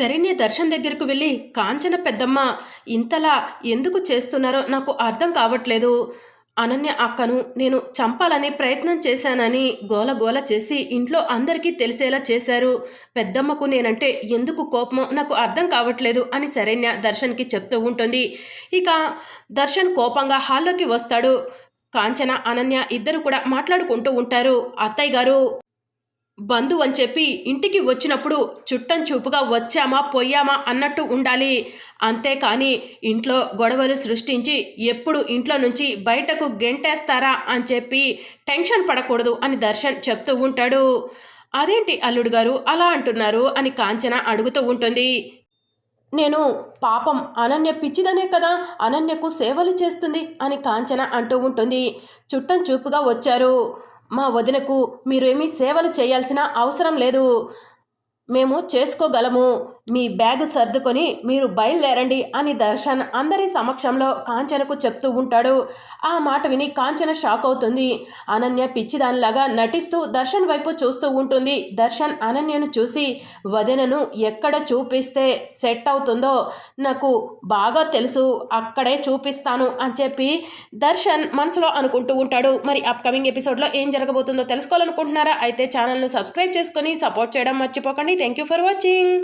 శరణ్య దర్శన్ దగ్గరకు వెళ్ళి కాంచన పెద్దమ్మ ఇంతలా ఎందుకు చేస్తున్నారో నాకు అర్థం కావట్లేదు. అనన్య అక్కను నేను చంపాలని ప్రయత్నం చేశానని గోల గోల చేసి ఇంట్లో అందరికీ తెలిసేలా చేశారు. పెద్దమ్మకు నేనంటే ఎందుకు కోపమో నాకు అర్థం కావట్లేదు అని శరణ్య దర్శన్కి చెప్తూ ఉంటుంది. ఇక దర్శన్ కోపంగా హాల్లోకి వస్తాడు. కాంచన అనన్య ఇద్దరు కూడా మాట్లాడుకుంటూ ఉంటారు. అత్తయ్య గారు బంధు అని చెప్పి ఇంటికి వచ్చినప్పుడు చుట్టం చూపుగా వచ్చామా పోయామా అన్నట్టు ఉండాలి. అంతేకాని ఇంట్లో గొడవలు సృష్టించి ఎప్పుడు ఇంట్లో నుంచి బయటకు గెంటేస్తారా అని చెప్పి టెన్షన్ పడకూడదు అని దర్శన్ చెప్తూ ఉంటాడు. అదేంటి అల్లుడు గారు అలా అంటున్నారు? అని కాంచన అడుగుతూ ఉంటుంది. నేను పాపం అనన్య పిచ్చిదనే కదా అనన్యకు సేవలు చేస్తుంది అని కాంచన అంటూ ఉంటుంది. చుట్టం చూపుగా వచ్చారు. మా వదినకు మీరేమీ సేవలు చేయాల్సిన అవసరం లేదు. మేము చేసుకోగలము. మీ బ్యాగ్ సర్దుకొని మీరు బయలుదేరండి అని దర్శన్ అందరి సమక్షంలో కాంచనకు చెప్తూ ఉంటాడు. ఆ మాట విని కాంచన షాక్ అవుతుంది. అనన్య పిచ్చిదానిలాగా నటిస్తూ దర్శన్ వైపు చూస్తూ ఉంటుంది. దర్శన్ అనన్యను చూసి వదినను ఎక్కడ చూపిస్తే సెట్ అవుతుందో నాకు బాగా తెలుసు అక్కడే చూపిస్తాను అని చెప్పి దర్శన్ మనసులో అనుకుంటూ ఉంటాడు. మరి అప్కమింగ్ ఎపిసోడ్లో ఏం జరగబోతుందో తెలుసుకోవాలనుకుంటున్నారా? అయితే ఛానల్ను సబ్స్క్రైబ్ చేసుకొని సపోర్ట్ చేయడం మర్చిపోకండి. Thank you for watching